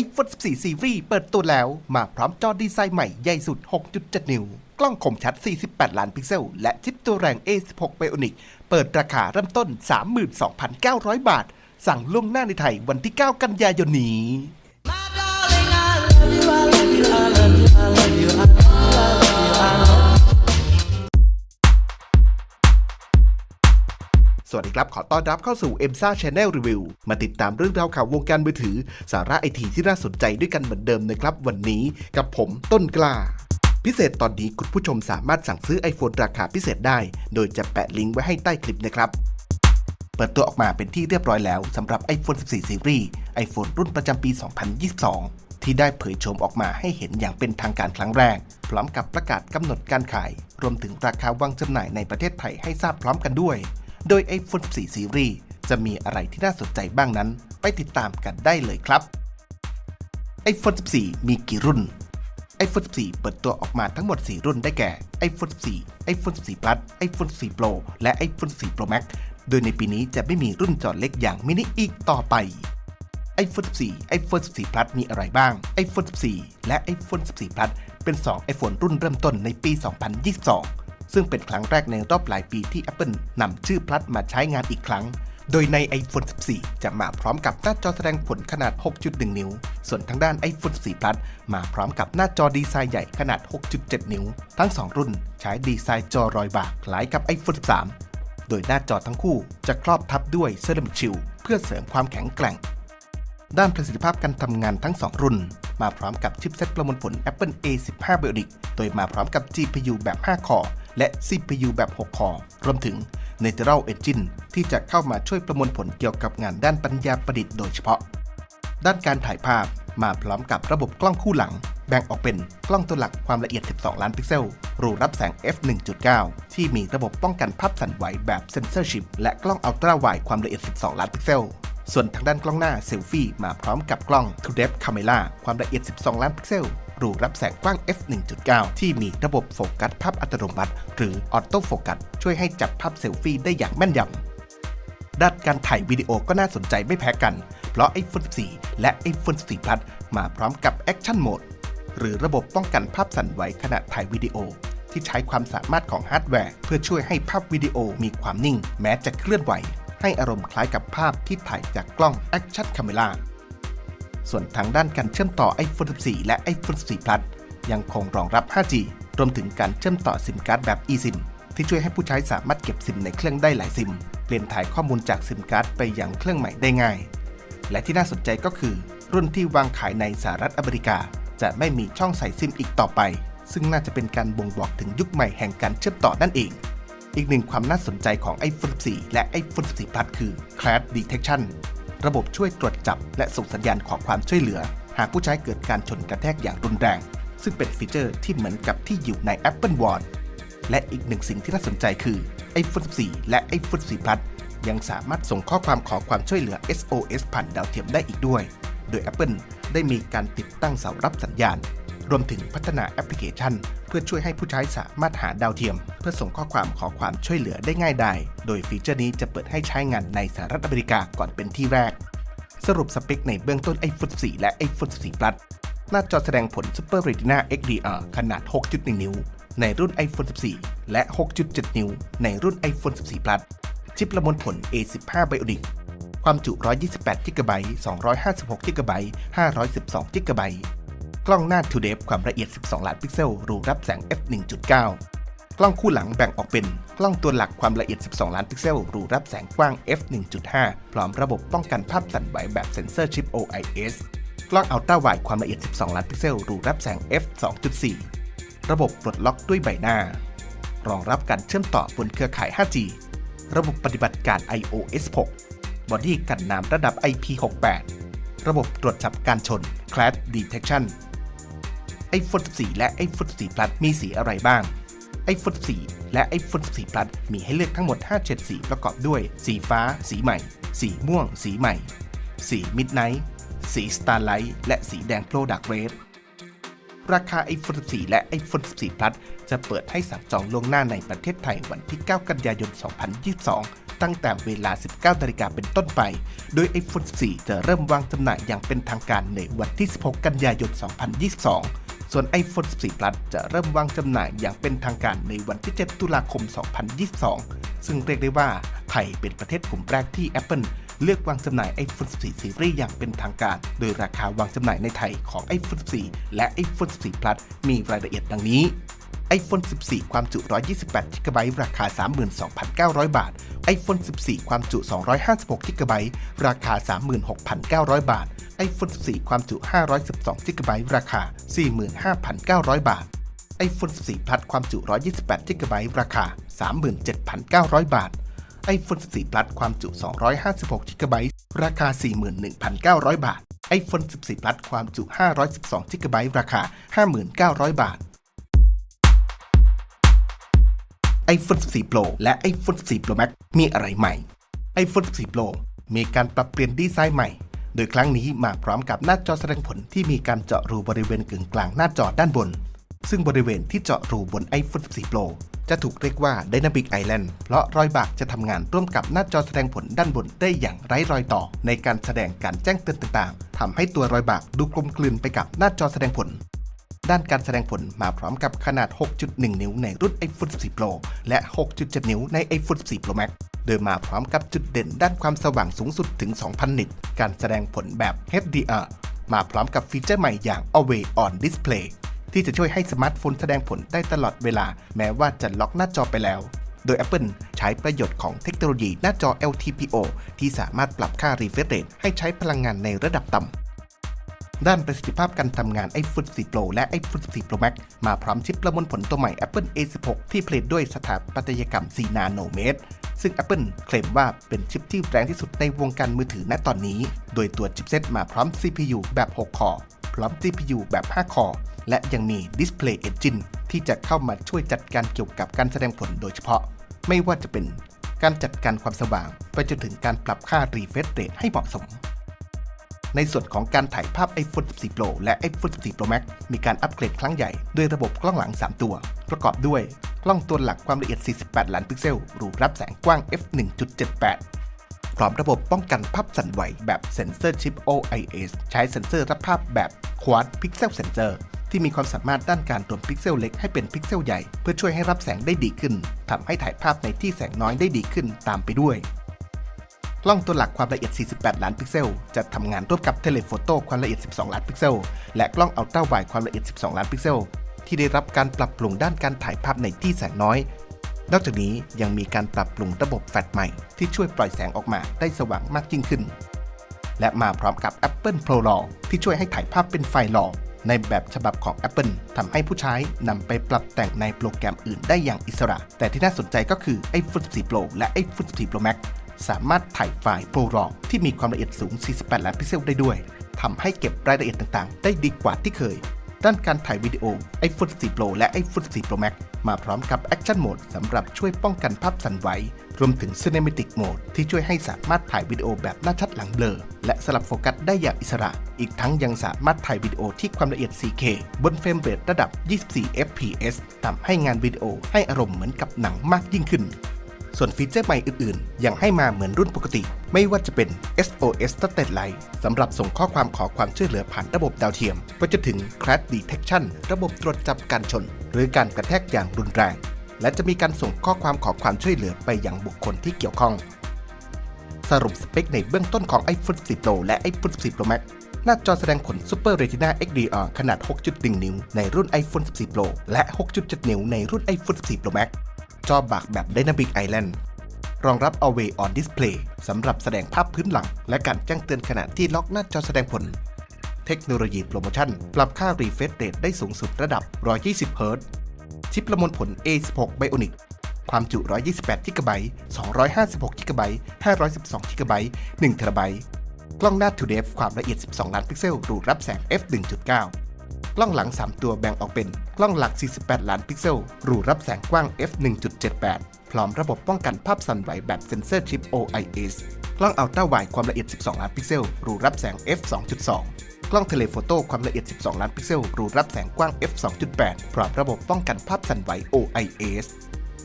iPhone 14 Series เปิดตัวแล้ว มาพร้อมจอดีไซน์ใหม่ใหญ่สุด 6.7 นิ้ว กล้องคมชัด 48 ล้านพิกเซล และชิปตัวแรง A16 Bionic เปิดราคาเริ่มต้น 32,900 บาท สั่งล่วงหน้าในไทยวันที่ 9 กันยายนนี้ สวัสดีครับ ขอต้อนรับเข้าสู่ e m s a Channel Review มาติดตามเรื่องราวข่าววงการมือถือ สาระไอทีที่น่าสนใจด้วยกันเหมือนเดิมนะครับ วันนี้กับผมต้นกล้า พิเศษตอนนี้คุณผู้ชมสามารถสั่งซื้อ iPhone ราคาพิเศษได้ โดยจะแปะลิงก์ไว้ให้ใต้คลิปนะครับเปิดตัวออกมาเป็นที่เรียบร้อยแล้วสำหรับ iPhone 14 Series iPhone รุ่นประจำปี 2022 ที่ได้เผยโฉมออกมาให้เห็นอย่างเป็นทางการครั้งแรก พร้อมกับประกาศกำหนดการขาย รวมถึงราคาวางจำหน่ายในประเทศไทยให้ทราบพร้อมกันด้วย โดย iPhone 14 Series จะมีอะไรที่น่าสนใจบ้างนั้น ไปติดตามกันได้เลยครับ iPhone 14 มีกี่รุ่น iPhone 14 เปิดตัวออกมาทั้งหมด 4 รุ่นได้แก่ iPhone 14 iPhone 14 Plus iPhone 14 Pro และ iPhone 14 Pro Max โดยในปีนี้จะไม่มีรุ่นจอเล็กอย่างมินิอีกต่อไป iPhone 14 iPhone 14 Plus มีอะไรบ้าง iPhone 14 และ iPhone 14 Plus เป็น 2 iPhone รุ่นเริ่มต้นในปี 2022 ซึ่งเป็นครั้งแรกในรอบหลายปีที่ Apple นำชื่อ Plus มาใช้งานอีกครั้ง โดยใน iPhone 14 จะมาพร้อมกับหน้าจอแสดงผลขนาด 6.1 นิ้ว ส่วนทางด้าน iPhone 14 Plus มาพร้อมกับหน้าจอดีไซน์ใหญ่ขนาด 6.7 นิ้ว ทั้ง 2 รุ่นใช้ดีไซน์จอรอยบากคล้ายกับ iPhone 13 โดยหน้าจอทั้งคู่จะครอบทับด้วยเซรามิกชิลเพื่อเสริมความแข็งแกร่ง ด้านประสิทธิภาพการทำงานทั้ง 2 รุ่น มาพร้อมกับชิปเซ็ตประมวลผล Apple A15 Bionic โดยมาพร้อมกับ GPU แบบ 5 คอและ CPU แบบ 6 คอรวมถึง Natural Engine ที่จะเข้ามาช่วยประมวลผลเกี่ยวกับงานด้านปัญญาประดิษฐ์โดยเฉพาะ ด้านการถ่ายภาพมาพร้อมกับระบบกล้องคู่หลัง แบ่งออกเป็นกล้องตัวหลักความละเอียด 12 ล้านพิกเซล รูรับแสง f 1.9 ที่มีระบบป้องกันภาพสั่นไหวแบบเซนเซอร์ชิพและกล้องอัลตราไวความละเอียด 12 ล้านพิกเซล ส่วนทางด้านกล้องหน้าเซลฟี่มาพร้อมกับกล้อง True Depth Camera ความละเอียด 12 ล้านพิกเซลรูรับแสงกว้าง f 1.9 ที่มีระบบโฟกัสภาพอัตโนมัติ หรือออโต้โฟกัสช่วยให้จับภาพเซลฟี่ได้อย่างแม่นยำ ด้านการถ่ายวิดีโอก็น่าสนใจไม่แพ้กัน เพราะ iPhone 14 และ iPhone 14 Plus มาพร้อมกับ Action Mode หรือระบบป้องกันภาพสั่นไหวขณะถ่ายวิดีโอ ที่ใช้ความสามารถของฮาร์ดแวร์ เพื่อช่วยให้ภาพวิดีโอมีความนิ่ง แม้จะเคลื่อนไหว ให้อารมณ์คล้ายกับภาพที่ถ่ายจากกล้อง Action Camera ส่วนทางด้านการเชื่อมต่อ iPhone 14 และ iPhone 14 Plus ยังคงรองรับ 5G รวมถึงการเชื่อมต่อซิมการ์ดแบบ eSIM ที่ช่วยให้ผู้ใช้สามารถเก็บซิมในเครื่องได้หลายซิม เปลี่ยนถ่ายข้อมูลจากซิมการ์ดไปยังเครื่องใหม่ได้ง่าย และที่น่าสนใจก็คือ รุ่นที่วางขายในสหรัฐอเมริกา จะไม่มีช่องใส่ซิมอีกต่อไป ซึ่งน่าจะเป็นการบ่งบอกถึงยุคใหม่แห่งการเชื่อมต่อนั่นเอง อีกหนึ่งความน่าสนใจของ iPhone 14 และ iPhone 14 Plus คือ Crash Detection ระบบช่วยตรวจจับและส่งสัญญาณขอความช่วยเหลือ หากผู้ใช้เกิดการชนกระแทกอย่างรุนแรง ซึ่งเป็นฟีเจอร์ที่เหมือนกับที่อยู่ใน Apple Watch และอีกหนึ่งสิ่งที่น่าสนใจคือ iPhone 14 และ iPhone 14 Plus ยังสามารถส่งข้อความขอความช่วยเหลือ SOS ผ่านดาวเทียมได้อีกด้วย โดย Apple ได้มีการติดตั้งเสารับสัญญาณ รวมถึงพัฒนาแอปพลิเคชัน เพื่อช่วยให้ผู้ใช้สามารถหาดาวเทียม เพื่อส่งข้อความขอความช่วยเหลือได้ง่ายดายโดยฟีเจอร์นี้จะเปิดให้ใช้งานในสหรัฐอเมริกาก่อนเป็นที่แรก สรุปสเปคในเบื้องต้น iPhone 4 และ iPhone 4 Plus หน้าจอแสดงผล Super Retina XDR ขนาด 6.1 นิ้ว ในรุ่น iPhone 14 และ 6.7 นิ้ว ในรุ่น iPhone 14 Plus ชิปประมวลผล A15 Bionic ความจุ 128 GB 256 GB 512 GB กล้องหน้า True Depth ความละเอียด 12 ล้านพิกเซล รูรับแสง f 1.9 กล้องคู่หลังแบ่งออกเป็น กล้องตัวหลักความละเอียด 12 ล้านพิกเซล รูรับแสงกว้าง f 1.5 พร้อมระบบป้องกันภาพสั่นไหวแบบเซ็นเซอร์ชิป OIS กล้องอัลตร้าไวด์ความละเอียด 12 ล้านพิกเซล รูรับแสง f 2.4 ระบบปลดล็อกด้วยใบหน้า รองรับการเชื่อมต่อบนเครือข่าย 5G ระบบปฏิบัติการ iOS 6 บอดี้กันน้ำระดับ IP68 ระบบตรวจจับการชน Crash Detection iPhone 14 และ iPhone 14 Plus มีสีอะไรบ้าง iPhone 14 และ iPhone 14 Plus มีให้เลือกทั้งหมด 5 เฉดสีประกอบด้วย สีฟ้า สีใหม่ สีม่วง สีใหม่ สี Midnight สี Starlight และสีแดง Pro Dark Red ราคา iPhone 14 และ iPhone 14 Plus จะเปิดให้สั่งจองล่วงหน้าในประเทศไทยวันที่ 9 กันยายน 2022 ตั้งแต่เวลา 19นาฬิกาเป็นต้นไป โดย iPhone 14 จะเริ่มวางจำหน่ายอย่างเป็นทางการในวันที่ 16 กันยายน 2022 ส่วน iPhone 14 Plus จะเริ่มวางจำหน่ายอย่างเป็นทางการในวันที่ 7 ตุลาคม 2022 ซึ่งเรียกได้ว่าไทยเป็นประเทศกลุ่มแรกที่ Apple เลือกวางจำหน่าย iPhone 14 Series อย่างเป็นทางการ โดยราคาวางจำหน่ายในไทยของ iPhone 14 และ iPhone 14 Plus มีรายละเอียดดังนี้ iPhone 14 ความจุ 128 g b ราคา 32,900 บาท iPhone 14 ความจุ 256 g b ราคา 36,900 บาท iPhone 14 ความจุ 512 g b ราคา 45,900 บาท iPhone 14 Plus ความจุ 128 g b ราคา 37,900 บาท iPhone 14 Plus ความจุ 256 g b ราคา 41,900 บาท iPhone 14 Plus ความจุ 512 g b ราคา 59,000บาท iPhone 14 Pro และ iPhone 14 Pro Max มีอะไรใหม่ iPhone 14 Pro มีการปรับเปลี่ยนดีไซน์ใหม่ โดยครั้งนี้มาพร้อมกับหน้าจอแสดงผลที่มีการเจาะรูบริเวณกึ่งกลางหน้าจอด้านบน ซึ่งบริเวณที่เจาะรูบน iPhone 14 Pro จะถูกเรียกว่า Dynamic Island เพราะรอยบากจะทำงานร่วมกับหน้าจอแสดงผลด้านบนได้อย่างไร้รอยต่อ ในการแสดงการแจ้งเตือนต่างๆทำให้ตัวรอยบากดูกลมกลืนไปกับหน้าจอแสดงผล ด้านการแสดงผลมาพร้อมกับขนาด 6.1 นิ้วในรุ่น iPhone 14 Pro และ 6.7 นิ้วใน iPhone 14 Pro Max โดยมาพร้อมกับจุดเด่นด้านความสว่างสูงสุดถึง 2,000 นิต การแสดงผลแบบ HDR มาพร้อมกับฟีเจอร์ใหม่อย่าง Always On Display ที่จะช่วยให้สมาร์ทโฟนแสดงผลได้ตลอดเวลา แม้ว่าจะล็อกหน้าจอไปแล้ว โดย Apple ใช้ประโยชน์ของเทคโนโลยีหน้าจอ LTPO ที่สามารถปรับค่า refresh rate ให้ใช้พลังงานในระดับต่ำ ด้านประสิทธิภาพการทำงาน iPhone 14 Pro และ iPhone 14 Pro Max มาพร้อมชิปประมวลผลตัวใหม่ Apple A16 ที่ผลิตด้วยสถาปัตยกรรม 4 นาโนเมตร ซึ่ง Apple เคลมว่าเป็นชิปที่แรงที่สุดในวงการมือถือณตอนนี้ โดยตัวชิปเซตมาพร้อม CPU แบบ 6 คอร์พร้อม GPU แบบ 5 คอร์และยังมี Display Engine ที่จะเข้ามาช่วยจัดการเกี่ยวกับการแสดงผลโดยเฉพาะ ไม่ว่าจะเป็นการจัดการความสว่าง ไปจนถึงการปรับค่า refresh rate ให้เหมาะสม ในส่วนของการถ่ายภาพ iPhone 14 Pro และ iPhone 14 Pro Max มีการอัปเกรดครั้งใหญ่ด้วยระบบกล้องหลัง 3 ตัว ประกอบด้วย กล้องตัวหลักความละเอียด 48 ล้านพิกเซล รูรับแสงกว้าง f 1.78 พร้อมระบบป้องกันภาพสั่นไหวแบบเซนเซอร์ชิป OIS ใช้เซ็นเซอร์รับภาพแบบ Quad Pixel Sensor ที่มีความสามารถด้านการรวมพิกเซลเล็กให้เป็นพิกเซลใหญ่ เพื่อช่วยให้รับแสงได้ดีขึ้นทำให้ถ่ายภาพในที่แสงน้อยได้ดีขึ้นตามไปด้วย กล้องตัวหลักความละเอียด 48 ล้านพิกเซล จะทำงานร่วมกับเทเลโฟโต้ความละเอียด 12 ล้านพิกเซล และกล้องอัลตร้าไวด์ความละเอียด 12 ล้านพิกเซล ที่ได้รับการปรับปรุงด้านการถ่ายภาพในที่แสงน้อย นอกจากนี้ยังมีการปรับปรุงระบบแฟลชใหม่ ที่ช่วยปล่อยแสงออกมาได้สว่างมากยิ่งขึ้น และมาพร้อมกับ Apple Pro RAW ที่ช่วยให้ถ่ายภาพเป็นไฟล์ RAW ในแบบฉบับของ Apple ทำให้ผู้ใช้นำไปปรับแต่งในโปรแกรมอื่นได้อย่างอิสระ แต่ที่น่าสนใจก็คือ iPhone 14 Pro และ iPhone 14 Pro Max สามารถถ่ายไฟล์ Pro RAW ที่มีความละเอียดสูง 48 ล้านพิกเซลได้ด้วย ทำให้เก็บรายละเอียดต่างๆ ได้ดีกว่าที่เคย ด้านการถ่ายวิดีโอ iPhone 14 Pro และ iPhone 14 Pro Max มาพร้อมกับ Action Mode สำหรับช่วยป้องกันภาพสั่นไหว รวมถึง Cinematic Mode ที่ช่วยให้สามารถถ่ายวิดีโอแบบหน้าชัดหลังเบลอ และสลับโฟกัสได้อย่างอิสระ อีกทั้งยังสามารถถ่ายวิดีโอที่ความละเอียด 4K บนเฟรมเรทระดับ 24 fps ทำให้งานวิดีโอให้อารมณ์เหมือนกับหนังมากยิ่งขึ้น ส่วนฟีเจอร์ใหม่อื่นๆ ยังให้มาเหมือนรุ่นปกติ ไม่ว่าจะเป็น SOS Status Light สำหรับส่งข้อความขอความช่วยเหลือผ่านระบบดาวเทียม ไปจนถึง Crash Detection ระบบตรวจจับการชน หรือการกระแทกอย่างรุนแรง และจะมีการส่งข้อความขอความช่วยเหลือไปยังบุคคลที่เกี่ยวข้อง สรุปสเปคในเบื้องต้นของ iPhone 14 Pro และ iPhone 14 Pro Max หน้าจอแสดงผล Super Retina XDR ขนาด 6.1 นิ้ว ในรุ่น iPhone 14 Pro และ 6.7 นิ้ว ในรุ่น iPhone 14 Pro Max จอบากแบบ Dynamic Island รองรับ Always On Display สำหรับแสดงภาพพื้นหลัง และการแจ้งเตือนขณะที่ล็อกหน้าจอแสดงผล เทคโนโลยีโปรโมชั่น ปรับค่า refresh rate ได้สูงสุดระดับ 120 Hz ชิปประมวลผล A16 Bionic ความจุ 128 GB 256 GB 512 GB 1 TB กล้องหน้า 2DF ความละเอียด 12 ล้านพิกเซล รูดรับแสง f 1.9 กล้องหลัง 3 ตัวแบ่งออกเป็นกล้องหลัก 48 ล้านพิกเซล รูรับแสงกว้าง f 1.78 พร้อมระบบป้องกันภาพสั่นไหวแบบเซนเซอร์ชิป OIS กล้องอัลตร้าไวด์ความละเอียด 12 ล้านพิกเซล รูรับแสง f 2.2 กล้องเทเลโฟโต้ความละเอียด 12 ล้านพิกเซล รูรับแสงกว้าง f 2.8 พร้อมระบบป้องกันภาพสั่นไหว OIS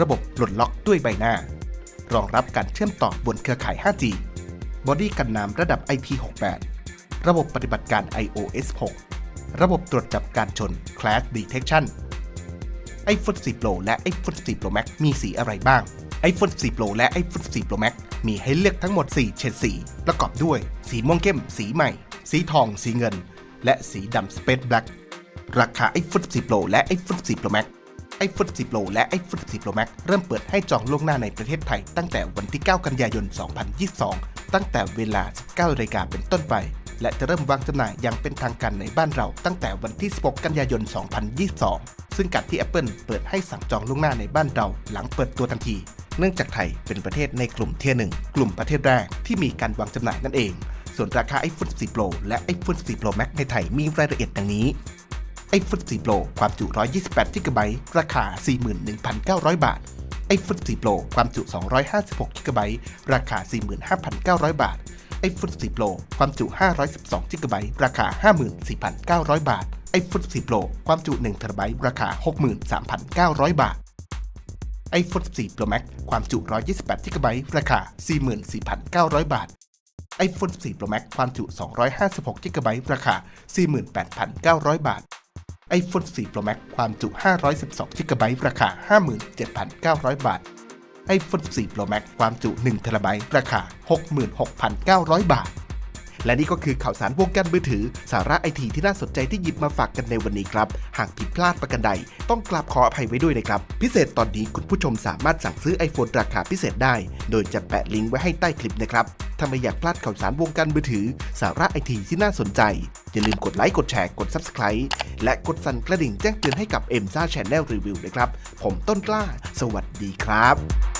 ระบบปลดล็อกด้วยใบหน้า รองรับการเชื่อมต่อบนเครือข่าย 5G บอดี้กันน้ำระดับ IP68 ระบบปฏิบัติการ iOS 6 ระบบตรวจจับการชน Class Detection iPhone 4 Pro และ iPhone 4 Pro Max มีสีอะไรบ้าง iPhone 4 Pro และ iPhone 4 Pro Max มีให้เลือกทั้งหมด 4 เฉดสี ประกอบด้วย สีม่วงเข้ม สีใหม่ สีทอง สีเงิน และสีดำ Space Black ราคา iPhone 4 Pro และ iPhone 4 Pro Max iPhone 4 Pro และ iPhone 4 Pro Max เริ่มเปิดให้จองล่วงหน้าในประเทศไทย ตั้งแต่วันที่ 9 กันยายน 2022 ตั้งแต่เวลา 19นาฬิกาเป็นต้นไป และจะเริ่มวางจำหน่ายอย่างเป็นทางการในบ้านเราตั้งแต่วันที่ 16 กันยายน 2022 ซึ่งการที่ Apple เปิดให้สั่งจองล่วงหน้าในบ้านเราหลังเปิดตัวทันที เนื่องจากไทยเป็นประเทศในกลุ่มเทียร์หนึ่งกลุ่มประเทศแรกที่มีการวางจำหน่ายนั่นเอง ส่วนราคา iPhone 4 Pro และ iPhone 4 Pro Max ในไทยมีรายละเอียดดังนี้ iPhone 4 Pro ความจุ 128 GB ราคา 41,900 บาท iPhone 4 Pro ความจุ 256 GB ราคา 45,900 บาท iPhone 4 Pro ความจุ 512 GB ราคา 54,900 บาท iPhone 4 Pro ความจุ1 TB ราคา 63,900 บาท iPhone 4 Pro Max ความจุ 128 GB ราคา 44,900 บาท iPhone 4 Pro Max ความจุ 256 GB ราคา 48,900 บาท iPhone 4 Pro Max ความจุ 512 GB ราคา 57,900 บาท iPhone 4 Pro Max ความจุ1 TB ราคา 66,900 บาท และนี่ก็คือข่าวสารวงการมือถือ สาระไอทีที่น่าสนใจที่หยิบมาฝากกันในวันนี้ครับ หากผิดพลาดประกันใด ต้องกราบขออภัยไว้ด้วยนะครับ พิเศษตอนนี้คุณผู้ชมสามารถสั่งซื้อ iPhone ราคาพิเศษได้ โดยจะแปะลิงก์ไว้ให้ใต้คลิปนะครับถ้าไม่อยากพลาดข่าวสารวงการมือถือ สาระไอทีที่น่าสนใจ อย่าลืมกดไลค์ กดแชร์ กด Subscribe และกดสั่นกระดิ่งแจ้งเตือนให้กับ m อ็มซ่า Channel Review นะครับ ผมต้นกล้า สวัสดีครับ